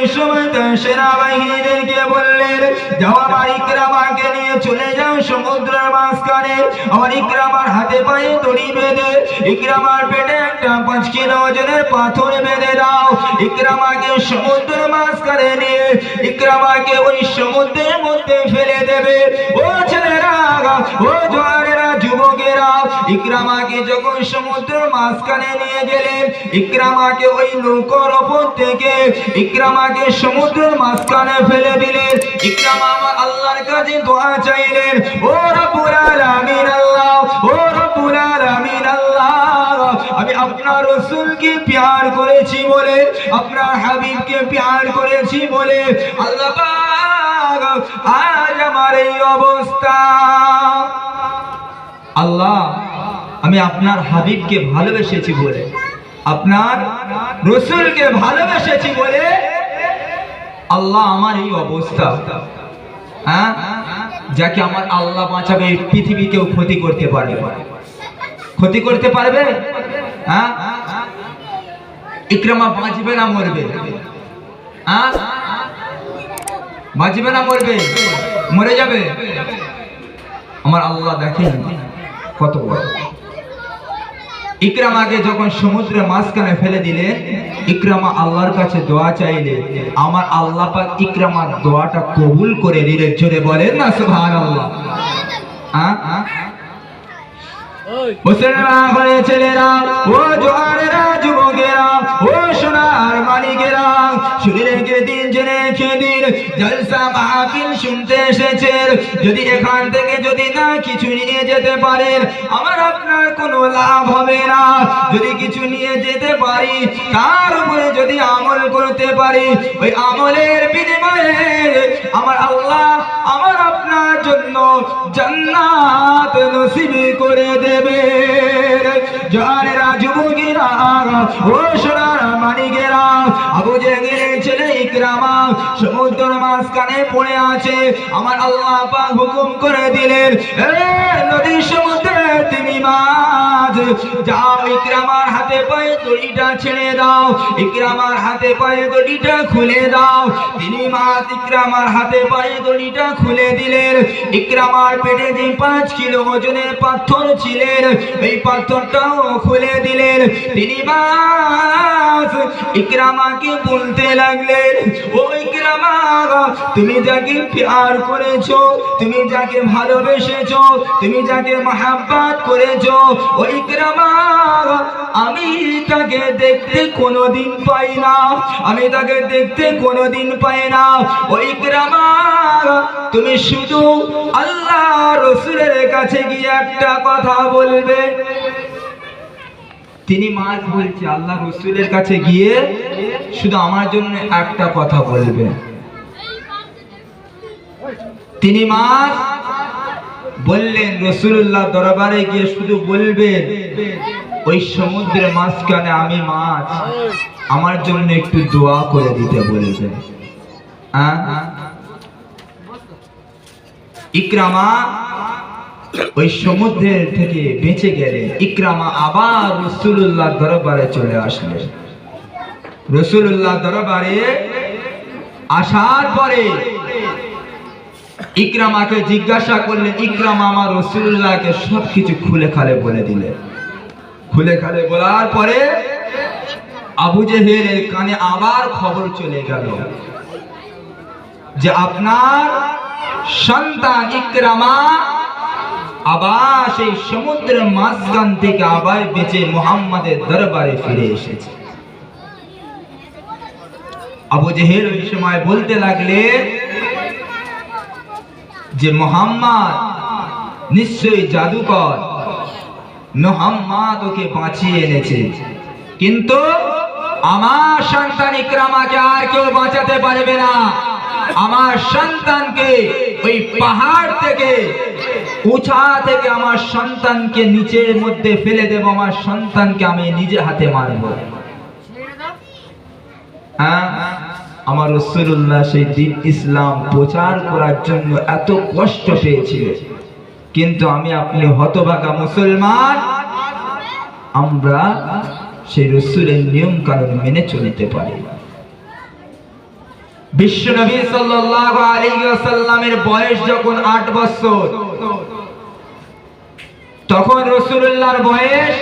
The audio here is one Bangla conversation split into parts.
ওই সময় তার সেনাবাহিনীদেরকে বললেন যাও আমার ইকরামাকে নিয়ে চলে যাও সমুদ্রের মাঝখানে। আমার ইকরামার হাতে পায়ে দড়ি বেঁধে, ইকরামার পেটে একটা পাঁচ কিলো ওজনের পাথর বেঁধে দাও। ইকরামাকে সমুদ্রের মাঝখানে নিয়ে, ইকরামাকে ওই সমুদ্রের মধ্যে ফেলে দেবে। ও ছেলেরা, ও যুবকেরা ইকরামাকে যখন সমুদ্রের মাঝখানে নিয়ে গেলেন, ইকরামাকে ওই নৌকার ওপর থেকে ইকরামাকে সমুদ্রের মাঝখানে ফেলে দিলেন। ইকরামা আমার আল্লাহর কাছে দোয়া চাইলেন, ও রব্বুল আলামিন আল্লাহ, ও রব্বুল আলামিন আল্লাহ, আমি আপনার রসুলকে প্যার করেছি বলে, আপনার হাবিবকে প্যার করেছি বলে, আল্লাহ আজ আমার এই অবস্থা। আল্লাহ আমি আপনার হাবিবকে ভালোবেসেছি বলে, আপনার রসুলকে ভালোবেসেছি বলে আল্লাহ আমার এই অবস্থা। হ্যাঁ? যাকে আমার আল্লাহ বাঁচাবে, এই পৃথিবী কেউ ক্ষতি করতে পারবে। ক্ষতি করতে পারবে? হ্যাঁ? ইকরামা বাঁচবে না মরবে? হ্যাঁ? বাঁচবে না মরবে? মরে যাবে? আমার আল্লাহ দেখেন কত বড়। ইকরামাকে যখন সমুদ্রের মাঝখানে ফেলে দিলেন ইকরামা আল্লাহর কাছে দোয়া চাইলে, আমার আল্লাহ পাক ইকরামার দোয়াটা কবুল করে নিলেন জোরে বলেন না, সুবহানাল্লাহ। হ্যাঁ মুসলমান ছেলেরা, ও যুবকেরা, ও সোনার মালিকেরা, শুনে রেখে দিন, জেনে রেখে দিন, জলসা মাহফিল শুনতে এসেছেন। যদি এখান থেকে যদি না কিছু নিয়ে যেতে পারেন, আমার আপনার কোনো লাভ হবে না। যদি কিছু নিয়ে যেতে পারি, তার উপরে যদি আমল করতে পারি, ওই আমলের বিনিময়ে আমার আল্লাহ, আমার আপনার জন্য জান্নাত নসিব করে দেবে জানেরা যুবকেরা ও সোনার মানিকেরা আবু জেগের ছেলে ইকরামা সমুদ্র মাঝখানে পড়ে আছে। আমার আল্লাহ পাক হুকুম করে দিলেন, এ নদীর সমুদ্রে তুমি মাছ যাও, ইকরামার হাতে পায়ে দড়িটা ছেড়ে দাও। ইকরামার হাতে পায়ে দড়িটা খুলে দাও। তিনি মাছ ইকরামার হাতে পায়ে দড়িটা খুলে দিলেন। ইকরামার পেটে যে পাঁচ কিলো ওজনের পাথর ছিলেন এই পাথরটাও খুলে দিলেন। তিনি ইকরামাকে বলতে লাগলেন, ও ইকরামা, তুমি যাকে প্যার করেছ, তুমি যাকে ভালোবেসেছো, তুমি যাকে মহাব্বাত করেছ? ও ইকরামা, আমি তাকে দেখতে কোনোদিন পাই না। আমি তাকে দেখতে কোনোদিন পাই না। ও ইকরামা, তুমি শুধু আল্লাহ রসুলের কাছে গিয়ে একটা কথা বলবে। তিনি মাছ বলছে, আল্লাহ রসুলের কাছে গিয়ে শুধু আমার জন্য একটা কথা বলবে। তিনি মাছ বললেন রসুল্লাহ দরবারে গিয়ে শুধু বলবেন, ওই সমুদ্রের মাঝখানে আমি মাছ। আমার জন্য একটু দোয়া করে দিতে বলবেন। হ্যাঁ? ইকরামা ওই সমুদ্রের থেকে বেঁচে গেলে ইকরামা আবার রসুল্লাহ দরবারে চলে আসলেন। রসুল্লাহ দরবারে আসার পরে ইকরামাকে জিজ্ঞাসা করলেন, ইকরামা আমার রসুল্লাহকে সবকিছু খুলে খালে বলে দিলেন খুলে খালে বলার পরে আবু জেহেলের কানে আবার খবর চলে গেল যে আপনার সন্তান ইকরামা আবার সেই সমুদ্রের মাঝখান থেকে আবার বেঁচে মোহাম্মদের দরবারে ফিরে এসেছে। আবু জেহেল ওই সময় বলতে লাগলে যে মোহাম্মদ নিশ্চয়ই জাদুকর। মোহাম্মদ ওকে বাঁচিয়ে এনেছে। কিন্তু আমার সন্তান ইকরামাকে আর কেউ বাঁচাতে পারবে না। আমার সন্তানকে ওই পাহাড় থেকে উঁচা থেকে আমার সন্তানকে নিচের মধ্যে ফেলে দেব আমার সন্তানকে আমি নিজে হাতে মারব। হ্যাঁ? আমার রসুল্লাহ সেই দিন ইসলাম প্রচার করার জন্য এত কষ্ট পেয়েছিলেন। কিন্তু আমি আপনি হতভাগা মুসলমান। আমরা সেই রসুলের নিয়ম কানুন মেনে চলতে পারি। বিশ্বনবী সাল্লাল্লাহু আলাইহি বয়স যখন আট বছর, তখন রসুল্লাহর বয়স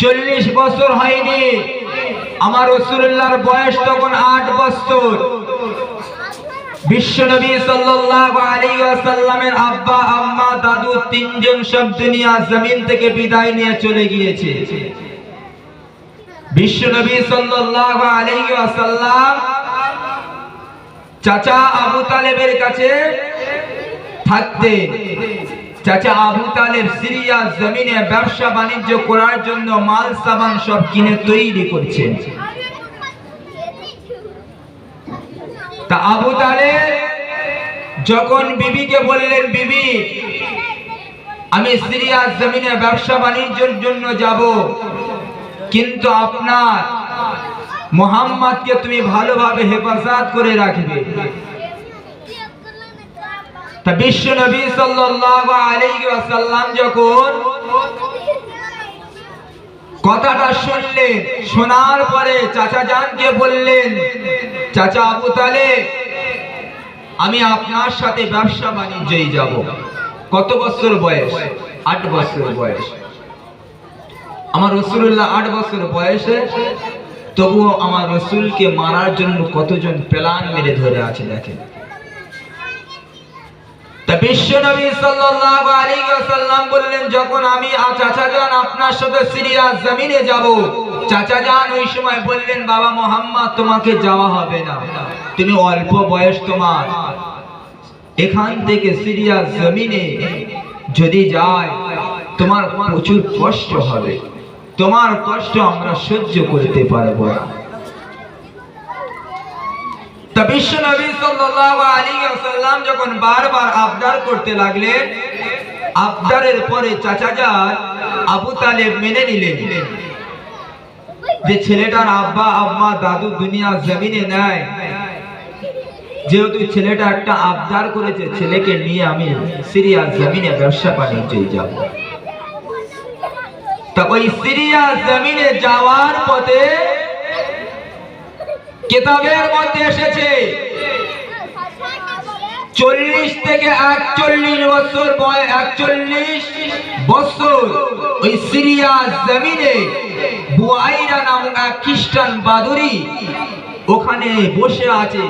চল্লিশ বছর হয়নি। আমার রসুল্লাহর বয়স তখন আট বছর। বিশ্বনবী আব্বা, আম্মা, দাদু তিনজন সব দুনিয়া জমিন থেকে বিদায় নিয়ে চলে গিয়েছে। বিশ্বনবী চাচা আবু তালেবের কাছে থাকতেন। চাচা আবু তালেব সিরিয়া জমিনে ব্যবসা বাণিজ্য করার জন্য মাল সাবান সব কিনে তৈরি করছেন তা আবু তালেব যখন বিবিকে বললেন, বিবি, আমি সিরিয়া জমিনে ব্যবসা বাণিজ্যের জন্য যাব, কিন্তু আপনার মোহাম্মদকে তুমি ভালোভাবে হেফাজত করে রাখবে। তা বিশ্ব নবী সাল্লাল্লাহু আলাইহি ওয়াসাল্লাম যখন কথাটা শুনলেন, শোনার পরে চাচা জানকে বললেন, চাচা আবু আমি আপনার সাথে ব্যবসা বাণিজ্যই যাব। কত বছর বয়স? আট বছর বয়স। আমার রসুল্লাহ আট বছর বয়সে, তবুও আমার রসুলকে মারার জন্য কতজন প্লান মেরে ধরে আছে দেখেন। তুমি অল্প বয়স তোমার। এখান থেকে সিরিয়া জমিনে যদি যায়, তোমার প্রচুর কষ্ট হবে। তোমার কষ্ট আমরা সহ্য করতে পারব না। বিশ্ব নবী সাল্লাল্লাহু আলাইহি যখন বারবার আবদার করতে লাগলেন, আবদারের পরে চাচা যান আবু তালেব মেনে নিলেন যে ছেলেটার আব্বা, আম্মা, দাদু দুনিয়া জমিনে নেয় যেহেতু ছেলেটা একটা আবদার করেছে, ছেলেকে নিয়ে আমি সিরিয়া জমিনে ব্যবসা বাণিজ্যে যাব। তা ওই সিরিয়া জমিনে যাওয়ার পথে কিতাবের মধ্যে এসেছে। চল্লিশ থেকে একচল্লিশ বছর একচল্লিশ বছর। ওই সিরিয়া জমিনে বুয়াইরা নামক এক খ্রিস্টান বাদুরি ওখানে বসে আছে।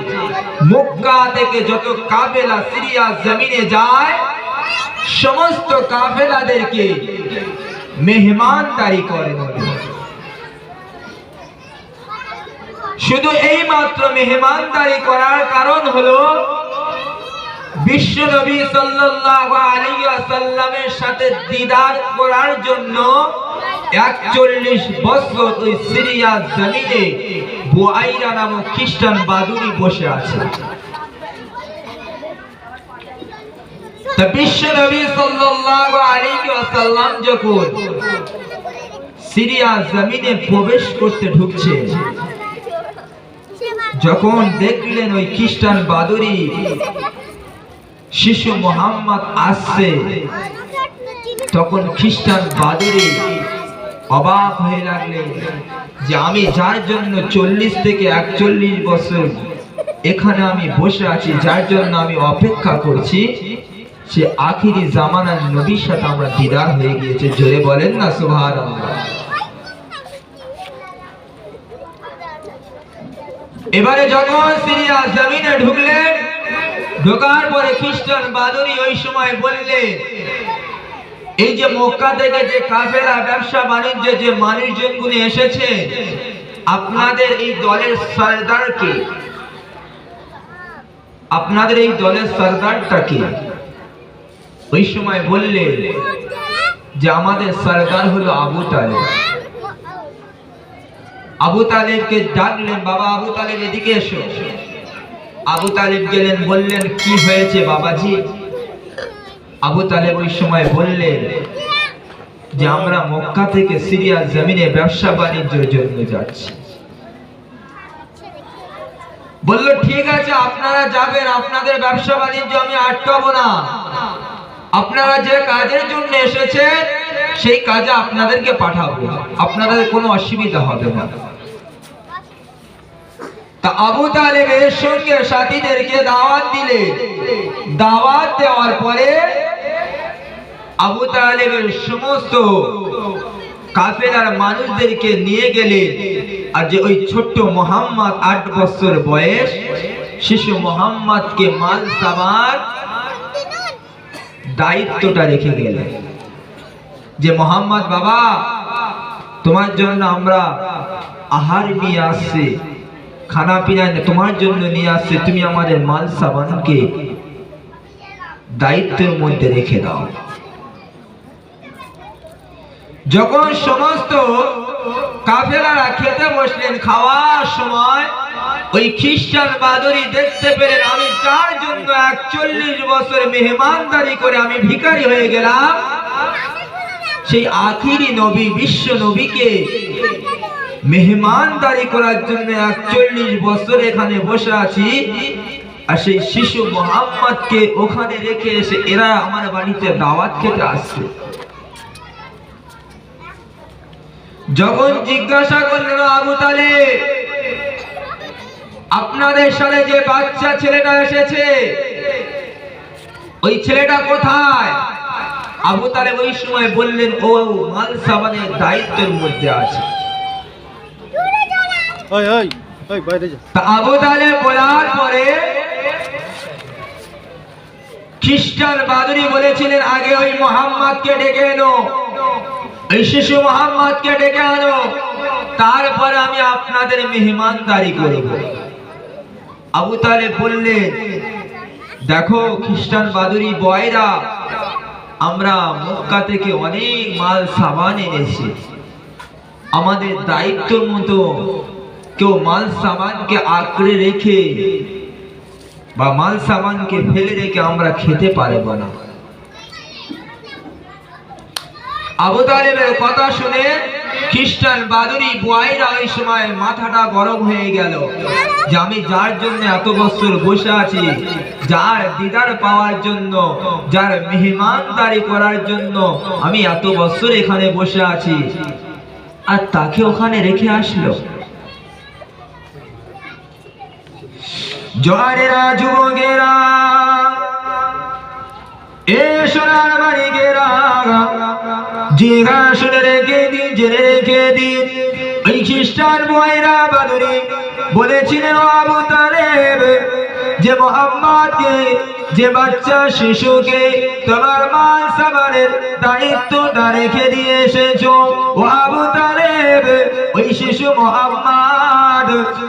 মক্কা থেকে যত কাফেলা সিরিয়া জমিনে যায়, সমস্ত কাফেলাদেরকে মেহমানদারি করেন শুধু এই মাত্র মেহমানদারি করার কারণ হলো বিশ্ব নবী ওয়াসাল্লামের সাথে দিদার করার জন্য 41 বছর ওই সিরিয়া জমিনে বুয়াইরা নামক খ্রিস্টান বাদুরি বসে আছে। বিশ্ব নবী সাল্লাল্লাহু আলাইহি ওয়াসাল্লাম যখন সিরিয়া জমিনে প্রবেশ করতে ঢুকছে যখন দেখলেন ওই খ্রিস্টান বাদুরি, শিশু মোহাম্মদ আসছে, তখন খ্রিস্টান বাদুরি অবাক হয়ে লাগলেন যে আমি যার জন্য চল্লিশ থেকে একচল্লিশ বছর এখানে আমি বসে আছি, যার জন্য আমি অপেক্ষা করছি, সে আখিরি জামানার নবীর সাথে আমরা দিদার হয়ে গিয়েছে। জোরে বলেন না সুভার এবারে যখন সিরিয়া জমিনে ঢুকলেন, ঢোকার পরে খ্রিস্টান বাদুরি ওই সময় বললেন এই যে মক্কা থেকে যে কাফেলা ব্যবসা বাণিজ্যে যে মানুষজনগুলি এসেছে, আপনাদের এই দলের সর্দার কে? আপনাদের এই দলের সর্দারটা কে? ওই সময় বললেন যে, আমাদের সর্দার হলো আবু তালেব। আবু তালেবকে ডাকলেন, বাবা, আবু তালেব, এদিকে এসো। আবু তালেব গেলেন, বললেন, কি হয়েছে বাবাজি? আবু তালেব ওই সময় বললেন যে, আমরা মক্কা থেকে সিরিয়া জমিনে ব্যবসা বাণিজ্যের জন্য যাচ্ছি। বলল, ঠিক আছে, আপনারা যাবেন, আপনাদের ব্যবসা বাণিজ্য আমি আটকাবো না। আপনারা যে কাজের জন্য এসেছেন, সেই কাজে আপনাদেরকে পাঠাবো। আপনাদের কোনো অসুবিধা হবে না। আবু তালেবের সঙ্গে সাথীদেরকে দাওয়াত দিলে। দাওয়াত দেওয়ার পরে আবু তালেবের সমস্ত কাফেলার মানুষদেরকে নিয়ে গেলে, আর যে ওই ছোট্ট মোহাম্মদ আট বছর বয়স, শিশু মোহাম্মদকে মাল সামার দায়িত্বটা রেখে গেলেন যে, মোহাম্মদ বাবা, তোমার জন্য আমরা আহার নিয়ে আসছে, খানা পিনা তোমার জন্য নিয়ে আসছে, তুমি আমাদের মাল সাবানকে দায়িত্বের মধ্যে রেখে দাও। যখন সমস্ত কাফেলারা খেতে বসলেন, খাওয়ার সময় ওই খ্রিস্টান বাদরি দেখতে পেলেন, আমি যার জন্য একচল্লিশ বছর মেহমানদারি করে আমি ভিখারি হয়ে গেলাম। সেই আখিরি নবী, বিশ্ব নবীকে মেহমানদারি করার জন্য একচল্লিশ বছর এখানে বসে আছি। আর সেই শিশু মোহাম্মদকে ওখানে রেখে এসে এরা আমার বাড়িতে দাওয়াত খেতে আসছে। যখন জিজ্ঞাসা করলেন আবু তালে আপনাদের সাথে যে বাচ্চা ছেলেটা এসেছে ওই ছেলেটা কোথায়? আবু তালে ওই সময় বললেন ও মাল সাবানের দায়িত্বের মধ্যে আছে। আবু তালে বলার পরে খ্রিস্টান বাদুরি বলেছিলেন আগে ওই মোহাম্মদকে ডেকে এনো। এই শিশু মোহাম্মদকে ডেকে আনো। তারপরে আমি আপনাদের মেহমানদারি করব। আবু তালে বললেন, দেখো খ্রিস্টান বাদুরি বয়রা, আমরা মক্কা থেকে অনেক মাল সাবান এনেছি। আমাদের দায়িত্ব মতো কেউ মাল সামানকে আঁকড়ে রেখে বা মাল সামানকে ফেলে রেখে আমরা খেতে পারব না। আবু তালেবের কথা শুনে খ্রিস্টান বাদুরি বুয়াইরা ওই সময় মাথাটা গরম হয়ে গেল যে আমি যার জন্য এত বছর বসে আছি, যার দিদার পাওয়ার জন্য, যার মেহমানদারি করার জন্য আমি এত বছর এখানে বসে আছি। আর তাকে ওখানে রেখে আসলো। জোয়ারেরা, যুবকেরা জিজ্ঞাসনে রেখে জেনে রেখে দিন। ওই খ্রিস্টান ময়রা বাদুরি বলেছিলেন যে মোহাম্মদকে, যে বাচ্চা শিশুকে তোমার মান সামানের দায়িত্বটা রেখে দিয়ে এসেছ, ও আবু তালেব, ওই শিশু মোহাম্মদ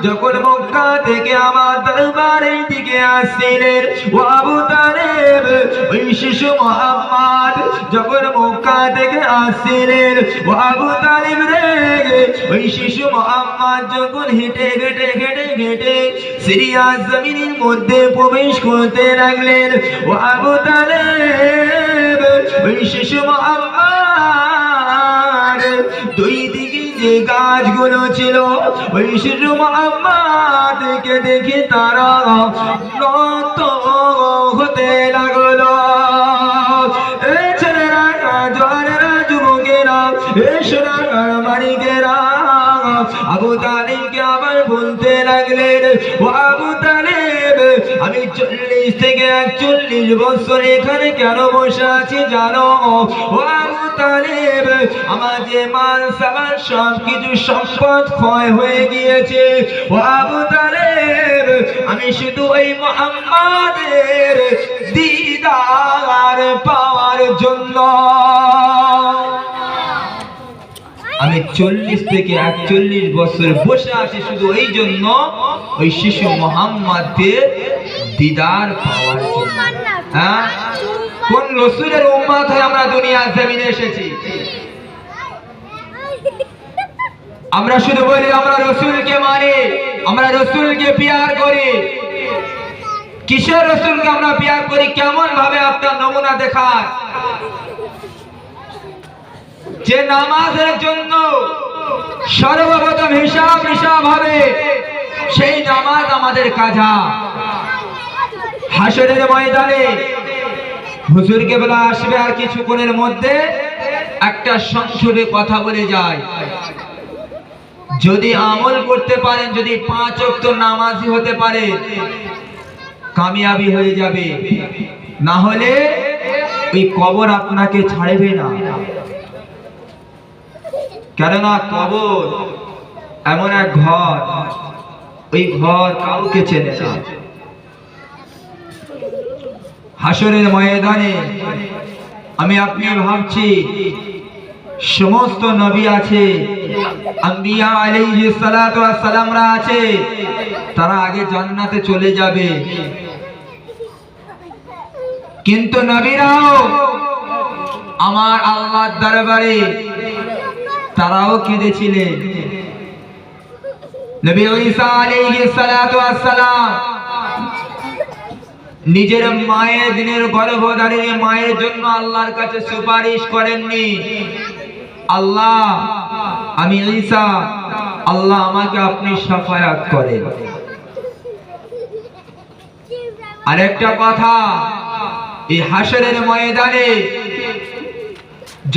যখন মক্কা থেকে আমার দরবারের দিকে আসছিলেন, ও আবু তালেব, ওই শিশু মোহাম্মদ যখন মক্কা থেকে আসছিলেন, ও আবু তালিব রে, ওই শিশু মোহাম্মদ যখন হেঁটে হেঁটে হেঁটে হেঁটে সিরিয়া জমিনের মধ্যে প্রবেশ করতে লাগলেন, ও আবু তালেব, ওই শিশু মোহাম্মদ দুই যে গাছগুলো ছিল, ওই শিশু মহাম্মাদকে দেখে তারা নত হতে লাগল। আবু তালিমকে আবার বলতে লাগলেন, ও আবু আমি চল্লিশ থেকে একচল্লিশ বছর এখানে কেন বসে আছি জানো? আমি শুধু পাওয়ার জন্য। আমি চল্লিশ থেকে একচল্লিশ বছর বসে আছি শুধু এই জন্য, ওই শিশু মোহাম্মদের দিদার পাওয়ার জন্য। হ্যাঁ? কোন রসুলের উম্মাত হয়ে আমরা দুনিয়ার জমিনে এসেছি? আমরা শুধু বলি, আমরা রসুলকে মানি, আমরা রসুলকে পিয়ার করি। কিসের রসুলকে আমরা পিয়ার করি? কেমন ভাবে আপনার নমুনা দেখায় যে নামাজের জন্য সর্বপ্রথম হিসাব হিসাব হবে, সেই নামাজ আমাদের কাজা। হাসরের ময়দানে হুজুরকে বেলা আসবে আর কিছুক্ষণের মধ্যে একটা সংক্ষেপে কথা বলে যায়। যদি আমল করতে পারেন, যদি পাঁচ অক্ত নামাজি হতে পারে, কামিয়াবি হয়ে যাবে। না হলে ওই কবর আপনাকে ছাড়বে না। কেননা কবর এমন এক ঘর, ওই ঘর কাউকে চেনে না। হাসরের ময়দানে আমি আপনি ভাবছি, সমস্ত নবী আছে আছে, তারা আগে জান্নাতে চলে যাবে। কিন্তু নবীরাও আমার আল্লাহর দরবারে তারাও কেঁদেছিলেন। নবী ঈসা আলাইহিস সালাতু ওয়াস সালাম নিজের মায়ের দিনের গর্ভধারিণী মায়ের জন্য আল্লাহর কাছে সুপারিশ করেননি। আল্লাহ, আমি ঈসা, আল্লাহ আমাকে আপনি সাফায়াত করেন। আরেকটা কথা, এই হাসরের ময়দানে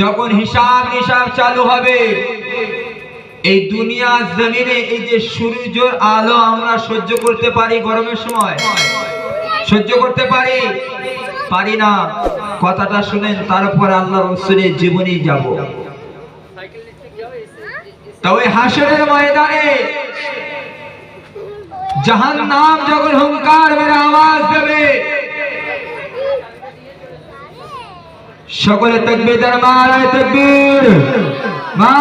যখন হিসাব নিসাব চালু হবে, এই দুনিয়া জমিনে এই যে সূর্যের আলো আমরা সহ্য করতে পারি গরমের সময়? সহ্য করতে পারি? পারি না। কথাটা শুনেন, তারপর আল্লাহ রসুলের জীবনেই যাব। তবে হাসরের ময়দানে জাহান নাম যখন হুঙ্কার মেরে আওয়াজ দেবে, সকলে তকবীর দরবার তকবীর, মা